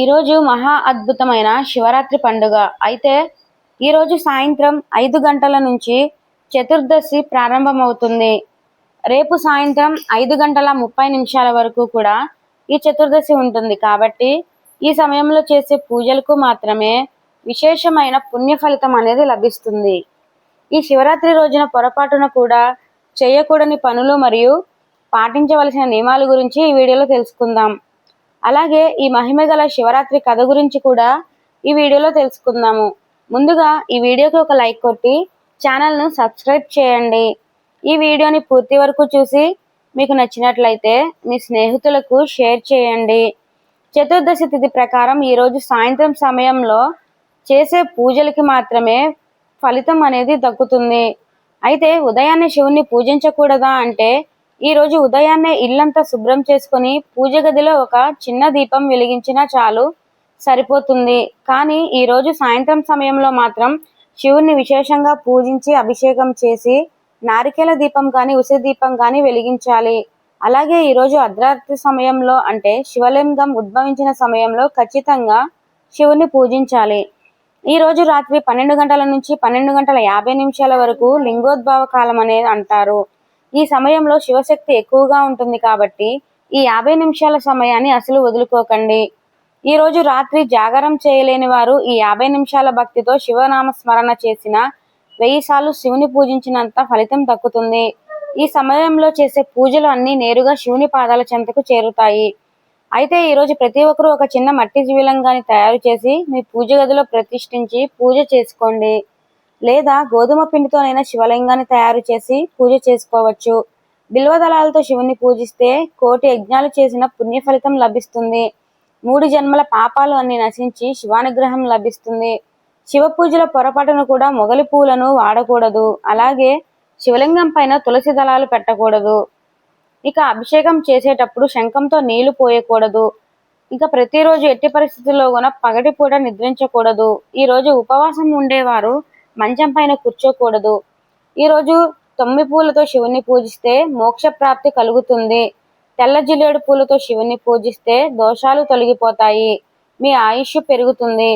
ఈరోజు మహా అద్భుతమైన శివరాత్రి పండుగ. అయితే ఈరోజు సాయంత్రం ఐదు గంటల నుంచి చతుర్దశి ప్రారంభమవుతుంది. రేపు సాయంత్రం ఐదు గంటల ముప్పై నిమిషాల వరకు కూడా ఈ చతుర్దశి ఉంటుంది. కాబట్టి ఈ సమయంలో చేసే పూజలకు మాత్రమే విశేషమైన పుణ్య ఫలితం అనేది లభిస్తుంది. ఈ శివరాత్రి రోజున పొరపాటున కూడా చేయకూడని పనులు మరియు పాటించవలసిన నియమాల గురించి ఈ వీడియోలో తెలుసుకుందాం. అలాగే ఈ మహిమ గల శివరాత్రి కథ గురించి కూడా ఈ వీడియోలో తెలుసుకుందాము. ముందుగా ఈ వీడియోకి ఒక లైక్ కొట్టి ఛానల్ను సబ్స్క్రైబ్ చేయండి. ఈ వీడియోని పూర్తి వరకు చూసి మీకు నచ్చినట్లయితే మీ స్నేహితులకు షేర్ చేయండి. చతుర్దశి తిథి ప్రకారం ఈరోజు సాయంత్రం సమయంలో చేసే పూజలకి మాత్రమే ఫలితం అనేది దక్కుతుంది. అయితే ఉదయాన్నే శివుణ్ణి పూజించకూడదా అంటే ఈరోజు ఉదయాన్నే ఇల్లంతా శుభ్రం చేసుకుని పూజ గదిలో ఒక చిన్న దీపం వెలిగించినా చాలు సరిపోతుంది. కానీ ఈరోజు సాయంత్రం సమయంలో మాత్రం శివుణ్ణి విశేషంగా పూజించి అభిషేకం చేసి నారికేల దీపం కానీ ఉసిరి దీపం కానీ వెలిగించాలి. అలాగే ఈరోజు అర్ధరాత్రి సమయంలో అంటే శివలింగం ఉద్భవించిన సమయంలో ఖచ్చితంగా శివుని పూజించాలి. ఈ రోజు రాత్రి పన్నెండు గంటల నుంచి పన్నెండు గంటల యాభై నిమిషాల వరకు లింగోద్భవ కాలం అనేది అంటారు. ఈ సమయంలో శివశక్తి ఎక్కువగా ఉంటుంది కాబట్టి ఈ యాభై నిమిషాల సమయాన్ని అసలు వదులుకోకండి. ఈ రోజు రాత్రి జాగరం చేయలేని వారు ఈ యాభై నిమిషాల భక్తితో శివనామ స్మరణ చేసిన వెయ్యి సార్లు శివుని పూజించినంత ఫలితం దక్కుతుంది. ఈ సమయంలో చేసే పూజలు అన్నీ నేరుగా శివుని పాదాల చెంతకు చేరుతాయి. అయితే ఈరోజు ప్రతి ఒక్కరూ ఒక చిన్న మట్టి జీవిలంగాన్ని తయారు చేసి మీ పూజ గదిలో ప్రతిష్ఠించి పూజ చేసుకోండి. లేదా గోధుమ పిండితోనైనా శివలింగాన్ని తయారు చేసి పూజ చేసుకోవచ్చు. బిల్వదళాలతో శివుని పూజిస్తే కోటి యజ్ఞాలు చేసిన పుణ్య ఫలితం లభిస్తుంది. మూడు జన్మల పాపాలు అన్ని నశించి శివానుగ్రహం లభిస్తుంది. శివ పూజల పొరపాటును కూడా మొగలి పూలను వాడకూడదు. అలాగే శివలింగం పైన తులసి దళాలు పెట్టకూడదు. ఇక అభిషేకం చేసేటప్పుడు శంఖంతో నీళ్ళు పోయకూడదు. ఇక ప్రతిరోజు ఎట్టి పరిస్థితుల్లో కూడా పగటిపూట నిద్రించకూడదు. ఈ రోజు ఉపవాసం ఉండేవారు మంచం పైన కూర్చోకూడదు. ఈరోజు తొమ్మిది పూలతో శివుని పూజిస్తే మోక్ష ప్రాప్తి కలుగుతుంది. తెల్ల జిల్లేడు పూలతో శివుని పూజిస్తే దోషాలు తొలగిపోతాయి. మీ ఆయుష్ పెరుగుతుంది.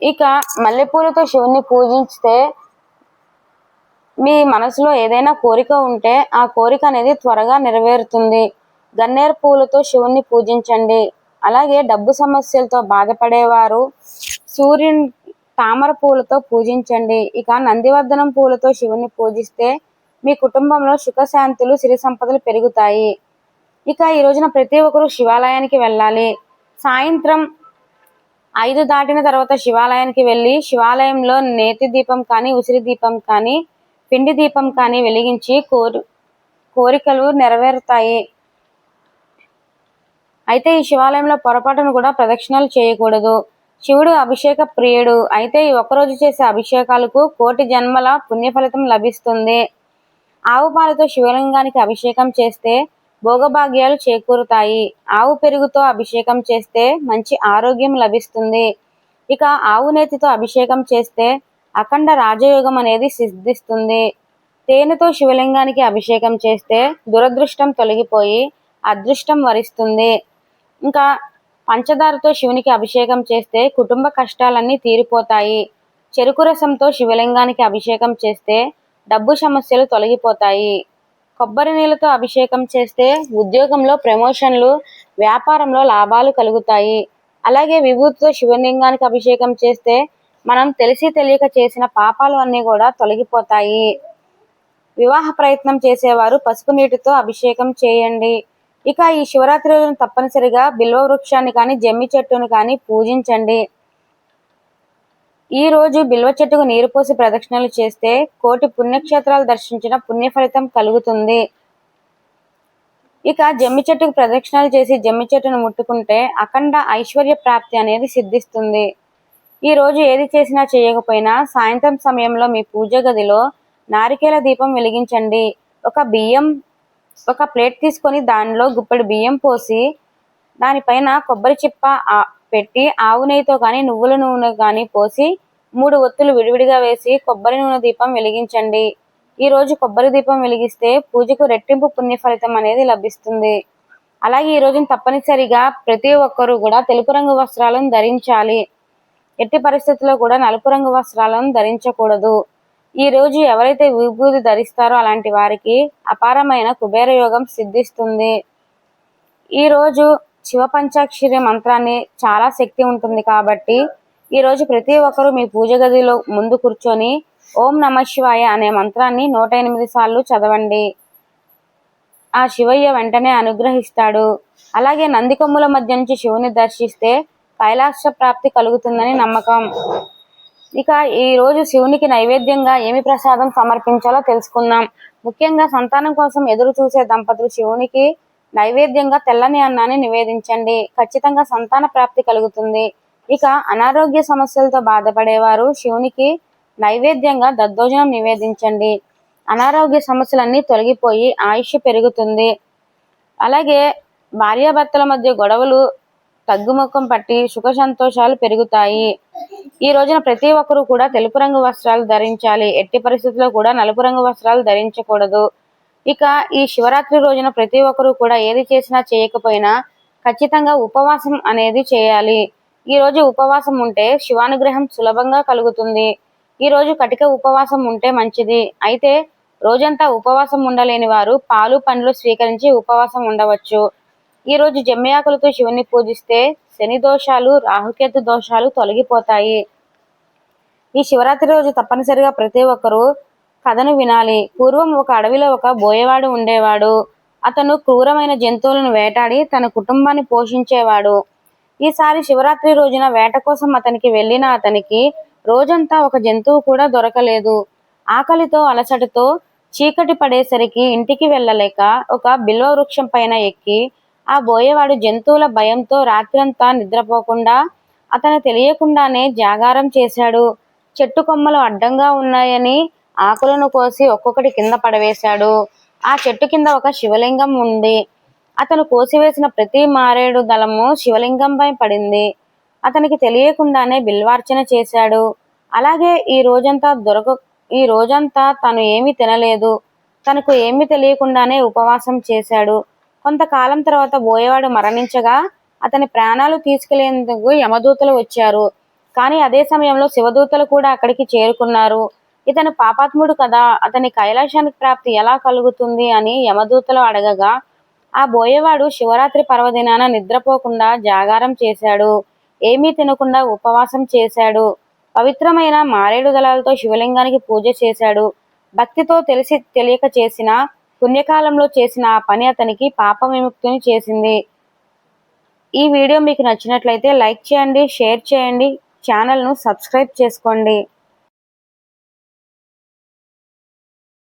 ఇక మల్లెపూలతో శివుని పూజిస్తే మీ మనసులో ఏదైనా కోరిక ఉంటే ఆ కోరిక అనేది త్వరగా నెరవేరుతుంది. గన్నేరు పూలతో శివుణ్ణి పూజించండి. అలాగే డబ్బు సమస్యలతో బాధపడేవారు సూర్యుని తామర పూలతో పూజించండి. ఇక నందివర్ధనం పూలతో శివుని పూజిస్తే మీ కుటుంబంలో సుఖశాంతులు సిరి సంపదలు పెరుగుతాయి. ఇక ఈ రోజున ప్రతి ఒక్కరూ శివాలయానికి వెళ్ళాలి. సాయంత్రం ఐదు దాటిన తర్వాత శివాలయానికి వెళ్ళి శివాలయంలో నేతి దీపం కానీ ఉసిరి దీపం కానీ పిండి దీపం కానీ వెలిగించి కోరి కోరికలు నెరవేరుతాయి. అయితే ఈ శివాలయంలో పొరపాటును కూడా ప్రదక్షిణలు చేయకూడదు. శివుడు అభిషేక ప్రియుడు. అయితే ఈ ఒక్కరోజు చేసే అభిషేకాలకు కోటి జన్మల పుణ్య ఫలితం లభిస్తుంది. ఆవు పాలతో శివలింగానికి అభిషేకం చేస్తే భోగభాగ్యాలు చేకూరుతాయి. ఆవు పెరుగుతో అభిషేకం చేస్తే మంచి ఆరోగ్యం లభిస్తుంది. ఇక ఆవు నేతితో అభిషేకం చేస్తే అఖండ రాజయోగం అనేది సిద్ధిస్తుంది. తేనెతో శివలింగానికి అభిషేకం చేస్తే దురదృష్టం తొలగిపోయి అదృష్టం వరిస్తుంది. ఇంకా పంచదారతో శివునికి అభిషేకం చేస్తే కుటుంబ కష్టాలన్నీ తీరిపోతాయి. చెరుకు రసంతో శివలింగానికి అభిషేకం చేస్తే డబ్బు సమస్యలు తొలగిపోతాయి. కొబ్బరి నీళ్ళతో అభిషేకం చేస్తే ఉద్యోగంలో ప్రమోషన్లు వ్యాపారంలో లాభాలు కలుగుతాయి. అలాగే విభూతితో శివలింగానికి అభిషేకం చేస్తే మనం తెలిసి తెలియక చేసిన పాపాలు అన్నీ కూడా తొలగిపోతాయి. వివాహ ప్రయత్నం చేసేవారు పసుపు నీటితో అభిషేకం చేయండి. ఇక ఈ శివరాత్రి రోజున తప్పనిసరిగా బిల్వ వృక్షాన్ని కానీ జమ్మి చెట్టును కానీ పూజించండి. ఈ రోజు బిల్వ చెట్టుకు నీరు పోసి ప్రదక్షిణలు చేస్తే కోటి పుణ్యక్షేత్రాలు దర్శించిన పుణ్య ఫలితం కలుగుతుంది. ఇక జమ్మి చెట్టుకు ప్రదక్షిణలు చేసి జమ్మి చెట్టును ముట్టుకుంటే అఖండ ఐశ్వర్య ప్రాప్తి అనేది సిద్ధిస్తుంది. ఈ రోజు ఏది చేసినా చేయకపోయినా సాయంత్రం సమయంలో మీ పూజ గదిలో నారికేల దీపం వెలిగించండి. ఒక బియ్యం ఒక ప్లేట్ తీసుకొని దానిలో గుప్పెడు బియ్యం పోసి దానిపైన కొబ్బరి చిప్ప పెట్టి ఆవు నెయ్యితో కానీ నువ్వుల నూనె కానీ పోసి మూడు ఒత్తులు విడివిడిగా వేసి కొబ్బరి నూనె దీపం వెలిగించండి. ఈ రోజు కొబ్బరి దీపం వెలిగిస్తే పూజకు రెట్టింపు పుణ్య ఫలితం అనేది లభిస్తుంది. అలాగే ఈ రోజున తప్పనిసరిగా ప్రతి ఒక్కరూ కూడా తెలుపు రంగు వస్త్రాలను ధరించాలి. ఎట్టి పరిస్థితుల్లో కూడా నలుపు రంగు వస్త్రాలను ధరించకూడదు. ఈ రోజు ఎవరైతే విభూతి ధరిస్తారో అలాంటి వారికి అపారమైన కుబేర యోగం సిద్ధిస్తుంది. ఈ రోజు శివ పంచాక్షరి మంత్రాన్ని చాలా శక్తి ఉంటుంది కాబట్టి ఈ రోజు ప్రతి ఒక్కరూ మీ పూజ గదిలో ముందు కూర్చొని ఓం నమ శివాయ అనే మంత్రాన్ని నూట ఎనిమిది సార్లు చదవండి. ఆ శివయ్య వెంటనే అనుగ్రహిస్తాడు. అలాగే నందికొమ్ముల మధ్య నుంచి శివుని దర్శిస్తే కైలాస ప్రాప్తి కలుగుతుందని నమ్మకం. ఇక ఈ రోజు శివునికి నైవేద్యంగా ఏమి ప్రసాదం సమర్పించాలో తెలుసుకుందాం. ముఖ్యంగా సంతానం కోసం ఎదురు చూసే దంపతులు శివునికి నైవేద్యంగా తెల్లని అన్నాన్ని నివేదించండి. ఖచ్చితంగా సంతాన ప్రాప్తి కలుగుతుంది. ఇక అనారోగ్య సమస్యలతో బాధపడేవారు శివునికి నైవేద్యంగా దద్దోజనం నివేదించండి. అనారోగ్య సమస్యలన్నీ తొలగిపోయి ఆయుష్ పెరుగుతుంది. అలాగే భార్యాభర్తల మధ్య గొడవలు తగ్గుముఖం పట్టి సుఖ సంతోషాలు పెరుగుతాయి. ఈ రోజున ప్రతి ఒక్కరూ కూడా తెలుపు రంగు వస్త్రాలు ధరించాలి. ఎట్టి పరిస్థితుల్లో కూడా నలుపు రంగు వస్త్రాలు ధరించకూడదు. ఇక ఈ శివరాత్రి రోజున ప్రతి ఒక్కరూ కూడా ఏది చేసినా చేయకపోయినా ఖచ్చితంగా ఉపవాసం అనేది చేయాలి. ఈ రోజు ఉపవాసం ఉంటే శివానుగ్రహం సులభంగా కలుగుతుంది. ఈ రోజు కటిక ఉపవాసం ఉంటే మంచిది. అయితే రోజంతా ఉపవాసం ఉండలేని వారు పాలు పండ్లు స్వీకరించి ఉపవాసం ఉండవచ్చు. ఈ రోజు జమ్మియాకులతో శివుని పూజిస్తే శని దోషాలు రాహుకేతు దోషాలు తొలగిపోతాయి. ఈ శివరాత్రి రోజు తప్పనిసరిగా ప్రతి ఒక్కరూ కథను వినాలి. పూర్వం ఒక అడవిలో ఒక బోయేవాడు ఉండేవాడు. అతను క్రూరమైన జంతువులను వేటాడి తన కుటుంబాన్ని పోషించేవాడు. ఈసారి శివరాత్రి రోజున వేట కోసం అతనికి వెళ్ళిన అతనికి రోజంతా ఒక జంతువు కూడా దొరకలేదు. ఆకలితో అలసటతో చీకటి పడేసరికి ఇంటికి వెళ్ళలేక ఒక బిల్వ వృక్షం పైన ఎక్కి ఆ బోయేవాడు జంతువుల భయంతో రాత్రంతా నిద్రపోకుండా అతను తెలియకుండానే జాగారం చేశాడు. చెట్టు కొమ్మలు అడ్డంగా ఉన్నాయని ఆకులను కోసి ఒక్కొక్కటి కింద పడవేశాడు. ఆ చెట్టు కింద ఒక శివలింగం ఉంది. అతను కోసివేసిన ప్రతి మారేడు దళము శివలింగంపై పడింది. అతనికి తెలియకుండానే బిల్వార్చన చేశాడు. అలాగే ఈ రోజంతా దొరక ఈ రోజంతా తను ఏమీ తినలేదు. తనకు ఏమీ తెలియకుండానే ఉపవాసం చేశాడు. కొంతకాలం తర్వాత బోయవాడు మరణించగా అతని ప్రాణాలు తీసుకెళ్ళేందుకు యమదూతలు వచ్చారు. కానీ అదే సమయంలో శివదూతలు కూడా అక్కడికి చేరుకున్నారు. ఇతను పాపాత్ముడు కదా అతని కైలాసానికి ప్రాప్తి ఎలా కలుగుతుంది అని యమదూతలు అడగగా ఆ బోయేవాడు శివరాత్రి పర్వదినాన నిద్రపోకుండా జాగారం చేశాడు. ఏమీ తినకుండా ఉపవాసం చేశాడు. పవిత్రమైన మారేడు దళాలతో శివలింగానికి పూజ చేశాడు. భక్తితో తెలిసి తెలియక చేసిన పుణ్యకాలంలో చేసిన ఆ పని అతనికి పాప విముక్తిని చేసింది. ఈ వీడియో మీకు నచ్చినట్లయితే లైక్ చేయండి షేర్ చేయండి ఛానల్ను సబ్స్క్రైబ్ చేసుకోండి.